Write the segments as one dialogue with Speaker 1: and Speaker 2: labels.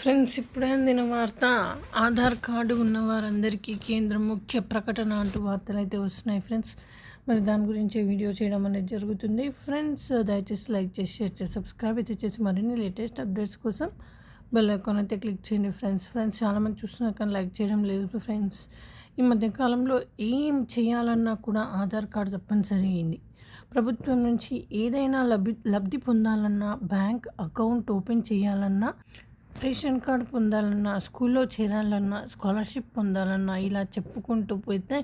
Speaker 1: Friends ఇప్పుడే అందిన వార్త ఆధార్ కార్డు ఉన్న వారందరికీ కేంద్రం ముఖ్య ప్రకటన అంటూ వార్తలు అయితే వస్తున్నాయి ఫ్రెండ్స్. మరి దాని గురించి వీడియో చేయడం అనేది జరుగుతుంది. ఫ్రెండ్స్ దయచేసి లైక్ చేసి షేర్ చేసి సబ్స్క్రైబ్ అయితే చేసి మరిన్ని లేటెస్ట్ అప్డేట్స్ కోసం బెల్ ఐకాన్ అయితే క్లిక్ చేయండి ఫ్రెండ్స్. ఫ్రెండ్స్ చాలామంది చూస్తున్నారు కానీ లైక్ చేయడం లేదు ఫ్రెండ్స్. ఈ మధ్యకాలంలో ఏం చేయాలన్నా కూడా ఆధార్ కార్డు తప్పనిసరి అయింది. ప్రభుత్వం నుంచి ఏదైనా లబ్ధి లబ్ధి పొందాలన్నా బ్యాంక్ అకౌంట్ ఓపెన్ చేయాలన్నా రేషన్ కార్డు పొందాలన్నా స్కూల్లో చేరాలన్నా స్కాలర్షిప్ పొందాలన్నా ఇలా చెప్పుకుంటూ పోతే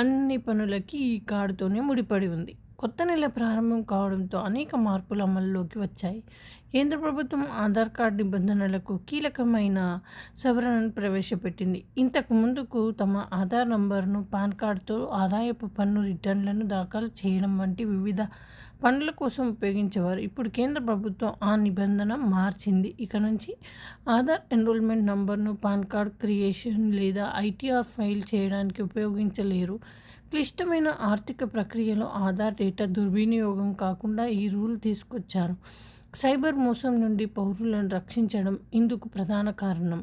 Speaker 1: అన్ని పనులకి ఈ కార్డుతోనే ముడిపడి ఉంది. కొత్త నెల ప్రారంభం కావడంతో అనేక మార్పులు అమల్లోకి వచ్చాయి. కేంద్ర ప్రభుత్వం ఆధార్ కార్డు నిబంధనలకు కీలకమైన సవరణను ప్రవేశపెట్టింది. ఇంతకు ముందుకు తమ ఆధార్ నంబర్ను పాన్ కార్డుతో ఆదాయపు పన్ను రిటర్న్లను దాఖలు చేయడం వంటి వివిధ పనుల కోసం ఉపయోగించేవారు. ఇప్పుడు కేంద్ర ప్రభుత్వం ఆ నిబంధన మార్చింది. ఇక నుంచి ఆధార్ ఎన్రోల్మెంట్ నంబర్ను పాన్ కార్డ్ క్రియేషన్ లేదా ఐటీఆర్ ఫైల్ చేయడానికి ఉపయోగించలేరు. క్లిష్టమైన ఆర్థిక ప్రక్రియలో ఆధార్ డేటా దుర్వినియోగం కాకుండా ఈ రూల్ తీసుకొచ్చారు. సైబర్ మోసం నుండి పౌరులను రక్షించడం ఇందుకు ప్రధాన కారణం.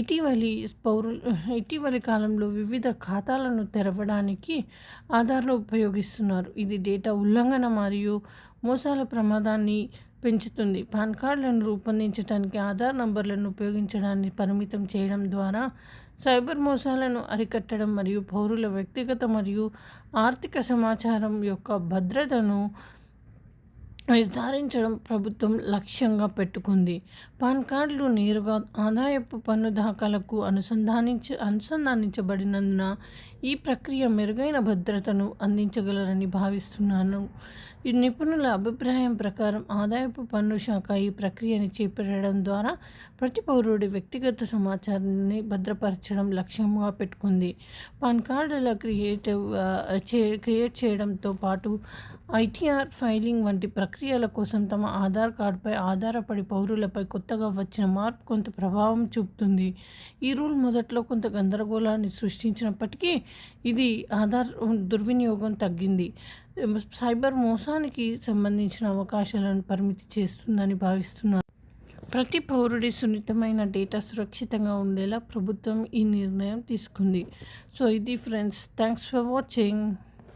Speaker 1: ఇటీవలి పౌరులు ఇటీవలి కాలంలో వివిధ ఖాతాలను తెరవడానికి ఆధార్ను ఉపయోగిస్తున్నారు. ఇది డేటా ఉల్లంఘన మరియు మోసాల ప్రమాదాన్ని పెంచుతుంది. పాన్ కార్డులను రూపొందించడానికి ఆధార్ నంబర్లను ఉపయోగించడాన్ని పరిమితం చేయడం ద్వారా సైబర్ మోసాలను అరికట్టడం మరియు పౌరుల వ్యక్తిగత మరియు ఆర్థిక సమాచారం యొక్క భద్రతను నిర్ధారించడం ప్రభుత్వం లక్ష్యంగా పెట్టుకుంది. పాన్ కార్డులు నేరుగా ఆదాయపు పన్ను దాఖలకు అనుసంధానించ అనుసంధానించబడినందున ఈ ప్రక్రియ మెరుగైన భద్రతను అందించగలరని భావిస్తున్నాను. ఈ నిపుణుల అభిప్రాయం ప్రకారం ఆదాయపు పన్ను శాఖ ఈ ప్రక్రియని చేపట్టడం ద్వారా ప్రతి పౌరుడి వ్యక్తిగత సమాచారాన్ని భద్రపరచడం లక్ష్యంగా పెట్టుకుంది. పాన్ కార్డుల క్రియేటివ్ చే క్రియేట్ చేయడంతో పాటు ఐటీఆర్ ఫైలింగ్ వంటి ప్రక్రియ ప్రక్రియల కోసం తమ ఆధార్ కార్డుపై ఆధారపడి పౌరులపై కొత్తగా వచ్చిన మార్పు కొంత ప్రభావం చూపుతుంది. ఈ రూల్ మొదట్లో కొంత గందరగోళాన్ని సృష్టించినప్పటికీ ఇది ఆధార్ దుర్వినియోగం తగ్గింది. సైబర్ మోసానికి సంబంధించిన అవకాశాలను పరిమితి చేస్తుందని భావిస్తున్నారు. ప్రతి పౌరుడి సున్నితమైన డేటా సురక్షితంగా ఉండేలా ప్రభుత్వం ఈ నిర్ణయం తీసుకుంది. సో ఇది ఫ్రెండ్స్ థ్యాంక్స్ ఫర్ వాచింగ్.